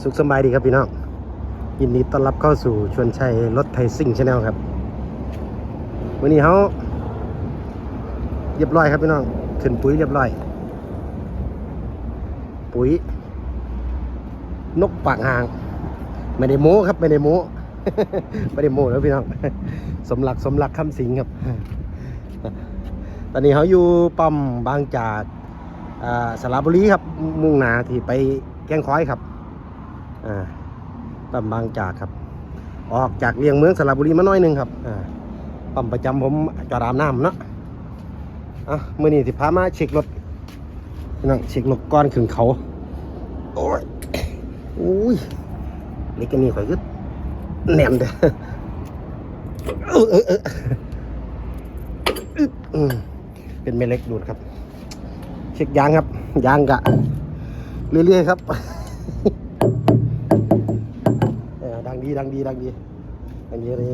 สุขสบายดีครับพี่น้อง ยินดีต้อนรับเข้าสู่ชวนชัยรถไทยซิ่งชาแนลครับ วันนี้เขาเรียบร้อยครับพี่น้องขึ้นปุ๋ยเรียบร้อย ปุ๋ย นกปากหาง ไม่ได้โม้ครับไม่ได้โม้ไม่ได้โม้แล้วพี่น้อง สมหลักสมหลักคำสิงครับ ตอนนี้เขาอยู่ปั๊มบางจากอ่าสระบุรีครับมุ่งหนาที่ไปแก้งค้อยครับ อ่าปั๊มบางจากครับ ออกจากเลียงเมืองสระบุรีมาหน้อยหนึงครับอ่าปั๊มประจำผมจอดอาบน้ำเนาะอะมื่อนี้สิพามาเช็ครถพี่งเช็ครถก้อนขึ้นเขาโอ้ยอุ้ยเล็กกันนี่ข่อยก็แหนมเด้อเออเออเออเป็นเมล็กดูดครับ เช็คยางครับ ยางกะ เรื่อยๆครับ งดีดังดีดังดีดังดีเลย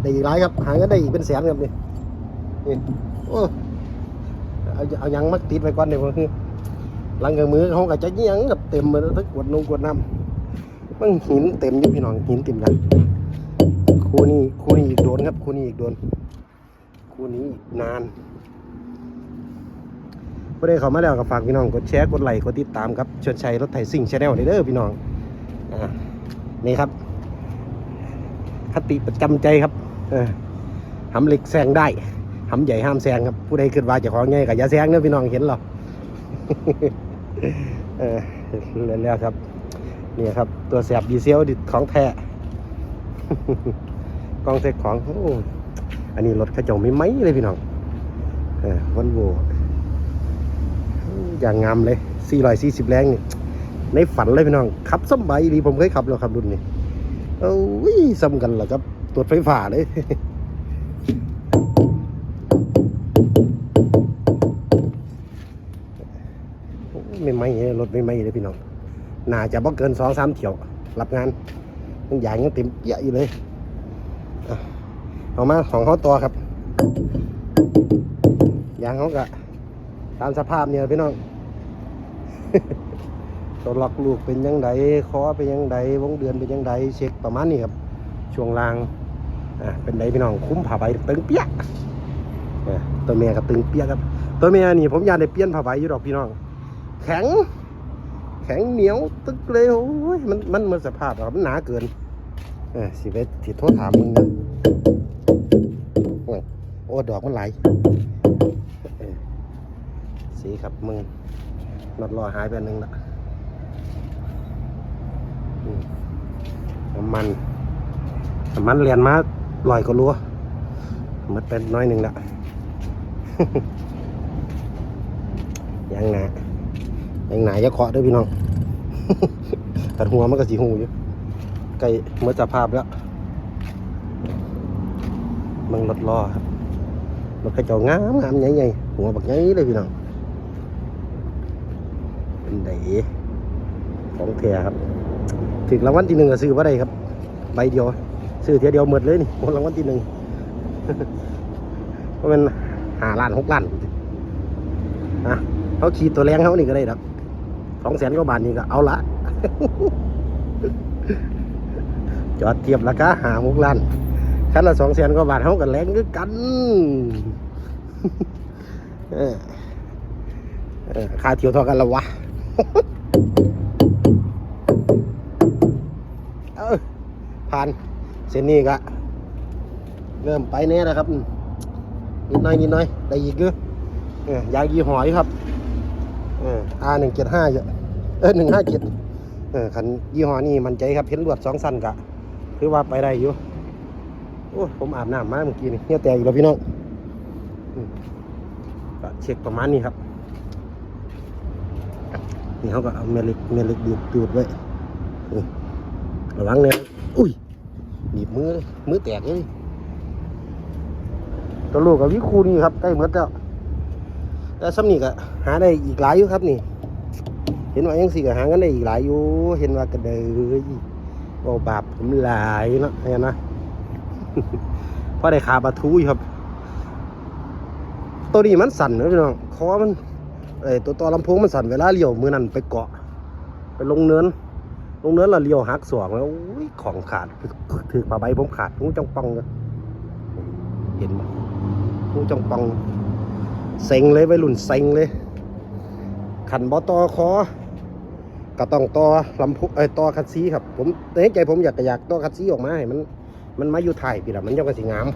ได้อีกหลายครับ หาเงินได้อีกเป็นแสนครับนี่นี่โอ้เอาเอายังมักติดไว้ก่อนเดี๋ยวคือหลังกับมือเขาก็จะยี่ยงกับเต็มมาทั้งกวดนงกวดน้ำมันหินเต็มอยู่พี่น้องหินเต็มกันคู่นี้คู่นี้อีกโดนครับคู่นี้อีกโดนคู่นี้อีกนานผู้ใดเข้ามาแล้วก็ฝากพี่น้องกดแชร์กดไลค์กดติดตามครับชวนชัยรถไถซิ่งชาแนลเด้อพี่น้องอ่า นี่ครับ คติประจำใจครับเออหำเหล็กแซงได้หำใหญ่ห้ามแซงครับผู้ใดคิดว่าจะของไงกับยาแซงเด้อพี่น้องเห็นหรอเออแล้วครับเนี่ยครับ ตัวแสบดีเซลดิของแท้กองเซ็กของโอ้อันนี้รถกระจกไม่ไหมเลยพี่น้องวันโวอย่างงามเลย 440 แรงนี่ ในฝันเลยพี่น้องขับสบายดีผมเคยขับแล้วครับรุ่นนี้เอ้ยซ้ำกันเหรอครับตรวจไฟฟ้าเลยไม่ไหมรถไม่ไหมเลยพี่น้องน่าจะบ่เกินสองสามเที่ยวรับงานมันใหญ่ยังเต็มเยอะอยู่เลยอะเอามาของเขาตัวครับยางเขากะตามสภาพเนี่ยพี่น้อง ตัวล็อกลูกเป็นยังไงคอเป็นยังไงวงเดือนเป็นยังไงเช็คประมาณนี้ครับ ช่วงล่างอ่าเป็นไดพี่น้องคุ้มผ้าใบตึงเปี้ยตัวเมียกับตึงเปี้ยครับ ตัวเมียนี่ผมอยากได้เปลี่ยนผ้าใบอยู่ดอกพี่น้อง แข็ง แข็งเหนียวตึกเลยโอ้ยมันมันมันสภาพแบบมันหนาเกินเออสิไปสิโทษถามมึงนะโอ้ยโอ้ดอกมันไหลสีครับมึงนอดรอหายไปหนึ่งละ น้ำมันน้ำมันเรียนมาลอยก็รัวมันเป็นน้อยหนึ่งละยังหนายังหนาจะเคาะด้วยพี่น้องกัดหัวมันก็สีหูอยู่ใกล้เมื่อสภาพแล้วมึงรถรอครับรถกระจกงามงามใหญ่ๆหัวบักใหญ่เลยพี่น้องเป็นไดของแท้ครับ ถึงรางวัลที่หนึ่งก็ซื้อว่าไดครับ ใบเดียว ซื้อเทียเดียวหมดเลยนี่หมดรางวัลที่หนึ่งเพราะมันหาล้านหกล้านอะเขาขีดตัวแรงเขานี่ก็ได้ครับสองแสนกว่าบาทนี่ก็เอาละจอดเทียบราคาหาหกล้านคันละสองแสนกว่าบาทเขากันแรงด้วยกันเออเออค่าเที่ยวเท่ากันละวะ ผ่าน เส้นนี้ก็เริ่มไปแน่แล้วครับ นิดหน่อยนิดหน่อยได้อีกเยอะเออยางยี่หอยครับเออ R หนึ่งเจ็ดห้าเยอะเออหนึ่งห้าเจ็ดเออคันยี่ห้อนี้มันใจครับเห็นลวดสองสั้นกะคือว่าไปได้อยู่โอ้ผมอาบน้ำมาเมื่อกี้นี่เหี้ยแตกอีกแล้วพี่น้องก็เช็คประมาณนี้ครับ นี่เขาก็เอาเมล็ดเมล็ดดูดดูดไว้ระวังเนี่ยอุ้ย หนีบมือเลยมือแตกเลยตัวลูกกับวิคูนี่ครับใกล้หมดแล้วแต่ซ้ำนี่ก็หาได้อีกหลายอยู่ครับนี่ เห็นว่ายังสี่ก็หากันได้อีกหลายอยู่ เห็นว่ากระเดยโอ้บาปผมหลายเนาะเห็นนะเพราะได้ขาปลาทูอยู่ครับ ตัวนี้มันสั่นนะพี่น้องคอมันเอ้ตัวต่อลำโพงมันสั่นเวลาเลี้ยวมือนั่นไปเกาะ ไปลงเนิน ลงเนินเราเลี้ยวหักสวงแล้วอุ้ยของขาดถือปลาใบผมขาดงูจงปองเลยเห็นไหมงูจงปองเซ็งเลยไปรุ่นเซ็งเลย ขันบอตอคอก็ต้องต่อลำพงเอ้ต่อคัดซีครับ ผมในใจผมอยากอยากต่อคัดซีออกมาให้มันมันมาอยู่ไทยพี่ละมันย่อมกระสีงาม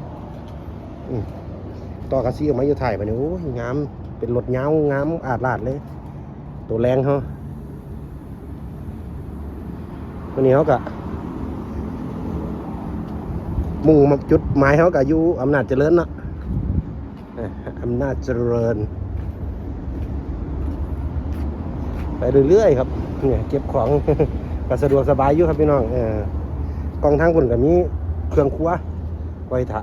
ต่อคัดซีออกมาอยู่ไทยไปเนี่ยโอ้ยงามเป็นรถเงางามอาดลาดเลย ตัวแรงเขา วันนี้เขาก็มุ่งมาจุดหมายเขาก็อยู่อำนาจเจริญเนาะอำนาจเจริญ ไปเรื่อยๆครับเนี่ยเก็บของก็สะดวกสบายอยู่ครับพี่น้องเออกองทางคนก็มีเครื่องครัวไว้ถะ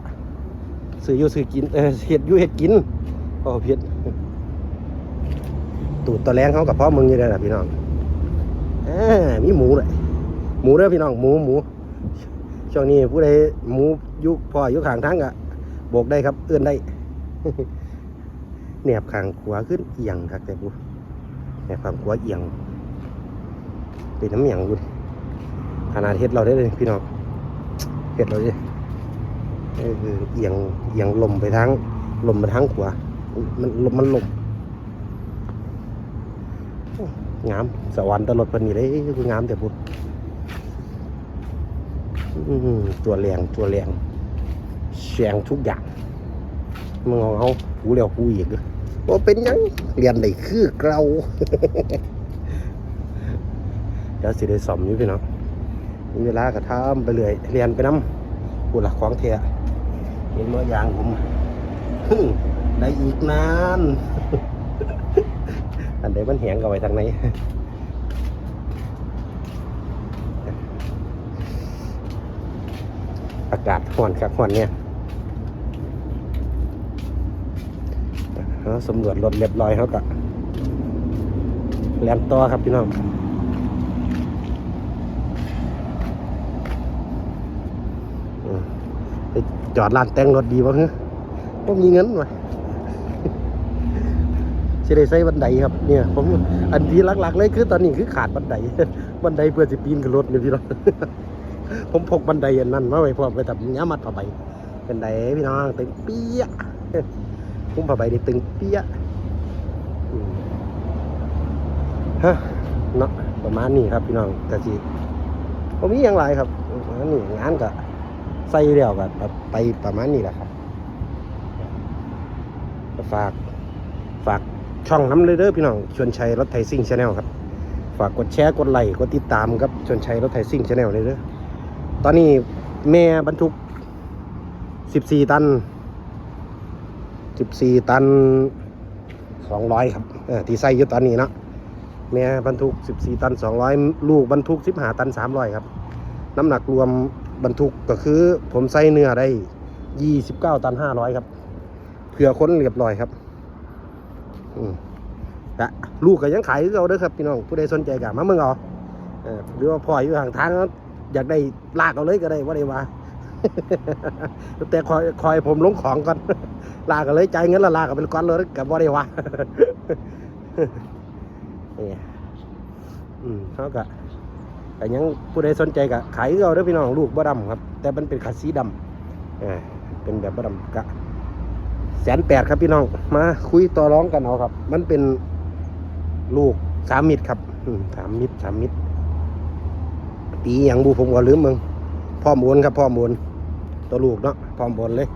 ซื้ออยู่ซื้อกินเออเห็ดอยู่เห็ดกินพอเพียตูดตะแรงเขากับพ่อมึงอยู่ได้ละพี่น้องอมีหมูเลย มูเด้อพี่น้องหมูหมูช่วงนี้ผู้ใดหมูยุพ่ออยุขางทางก็โบกได้ครับ เอื้อนได้เนียบขางขวาขึ้นเอียงครับแต่ผู้ในความกลัวเอียงเป็นน้ำเอียงดูดิขนาดเฮ็ดเราได้เลยพี่น้องเฮ็ดเราดิเออคือเอียงเอียงลมไปทางลมไปทางขวามันลมมันลมโอ้งามสวรรค์ตลอดพันนี่เลยคืองามแต่พุดอื้ ตัวแรงตัวแรงแสงทุกอย่างมึงเอาเอาหูแล้วหูอีกเด้อว่าเป็นยังเรียนได้คือเกลาเดี๋ยวสิได้สอมอยู่พี่น้องมีเวลาก็ทำไปเลยเรียนไปน้ำกูหลักของเทียเห็นเมื่อยางผมฮึ่มได้อีกนาน อันใดมันแหงกันไว้ทางไหนากาศห่อนครับห่อนเนี่ยเขาสำรวจรถเรียบร้อยเขาก็แลนต่อครับพี่น้องจอดร้านแต่งรถดีวะเฮ้ยผมมีเงินวะสิได้ใส่บันไดครับเนี่ยผมอันที่หลักๆเลยคือตอนนี้คือขาดบันไดบันไดเพื่อสิปีนขึ้นรถเนี่ยพี่น้อง ผมพกบันไดอันนั้นมาไว้พร้อมไปทำย้ามัดผ้าใบบันไดพี่น้องตึงเปี้ยพุ่มผ้าใบนี่ตึงเปี้ยฮะเนาะประมาณนี้ครับพี่น้องกะสิผมมีอย่างไรครับนนี้งานก็ใส่เดียวกับไปประมาณนี้แหละครับฝากฝากช่องน้ำเลยเด้อพี่น้องชวนชัยรถไถซิ่งชาแนลครับ ฝากกดแชร์กดไลค์กดติดตามครับชวนชัยรถไถซิ่งชาแนลเลยเด้อ ตอนนี้แม่บรรทุก 14 ตัน 14 ตัน 200 ครับ เออที่ใส่อยู่ตอนนี้เนาะแม่บรรทุก 14 ตัน 200 ลูกบรรทุก 15 ตัน 300 ครับ น้ำหนักรวมบรรทุกก็คือผมใส่เนื้อได้ 29 ตัน 500 ครับ เผื่อค้นเรียบร้อยครับ อืมและลูกก็ยังขายเราเด้อครับพี่น้องผู้ใดสนใจก็มาเมืองเอาเออหรือว่าพ่ออยู่ห่างทางแล้ว อยากได้ลากเอาเลยก็ได้ว่าได้ว่าแต่คอยคอยผมลงของก่อนลากกันเลยใจ่ายเงินละลากกันเป็นก้อนเลยกับว่าได้ว่านี่อืมเขาก็แต่ยังผู้ใดสนใจก็ขายเราด้อพี่น้องลูกบ่ดำครับ แต่มันเป็นขัดสีดำเออเป็นแบบบ่ดำกะแสนแปดครับพี่น้อง มาคุยต่อร้องกันเอาครับ มันเป็นลูกสามมิตรครับสามมิตรสามมิตร ปีอย่างบูผมก็ลืมมึงพ่อมโอนครับพ่อมโอนตัวลูกเนาะพ่อมโอนเลย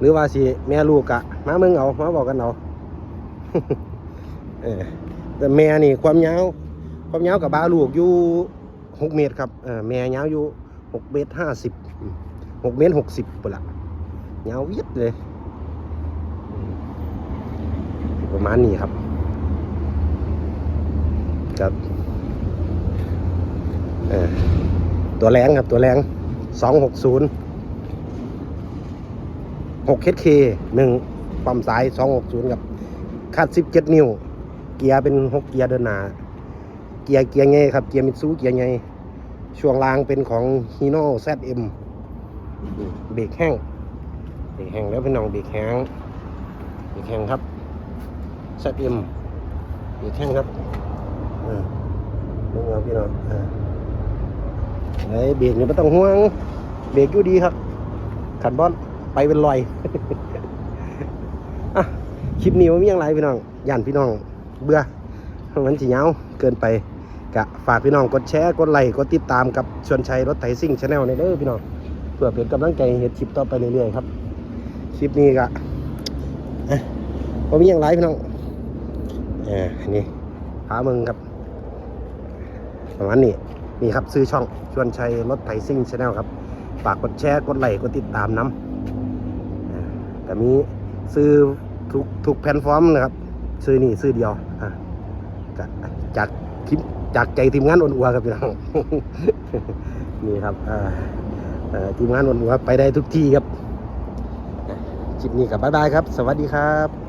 หรือว่าสิแม่ลูกกะมามึงเอามาบอกกันเอาเออแต่แม่นี่ความยาวความยาวกับบาลูกอยู่หกเมตรครับเออแม่ยาวอยู่หกเมตรห้าสิบหกเมตรหกสิบปะละยาววิดเลย ประมาณนี้ครับครับเออ ตัวแรงครับตัวแรงสองหกศูนย์หกเคหนึ่งปั๊มสายสองหกศูนย์ครับคาดสิบเจ็ดนิ้ว เกียร์เป็นหกเกียร์เดินหน้าเกียร์เกียร์ไงครับ เกียร์มิตซูเกียร์ไงช่วงล่างเป็นของฮีโน่แซดเอ็มเบรกแห้งเบรกแห้งแล้วพี่น้องเบรกแห้งเบรกแห้งครับแซดเอ็มเบรกแห้งครับเออมึงเอาพี่น้องอ่า เฮ้ยเบรกเนี่ยไม่ต้องห่วง เบรกอยู่ดีครับขันบอลไปเป็นรอยอะคลิปนี้ว่ามีอย่างไรพี่น้องย่านพี่น้อง เบื่อมันสิยาเกินไปกะฝากพี่น้องกดแชร์กดไลค์กดติดตามกับชวนชัยรถไถซิ่งชาแนลในเด้อพี่น้องเพื่อเป็นกำลังใจให้เฮ็ดคลิปต่อไปเรื่อยๆครับคลิปนี้กะอะว่ามีอย่างไรพี่น้องอ่านี่พามึงครับประมาณนี้ นี่ครับซื้อช่องชวนชัยรถไถซิ่งชาแนลครับฝากกดแชร์กดไลค์กดติดตามน้ำแต่มีซื้อทุกทุกแพลตฟอร์มนะครับ ซื้อนี่ซื้อเดียวอะก็จากทีมจากใจทีมงานอ่อนอัวครับพี่น้องนี่ครับทีมงานอ่อนอัวไปได้ทุกที่ครับอะคลิปนี้กับบ๊ายบายครับ สวัสดีครับ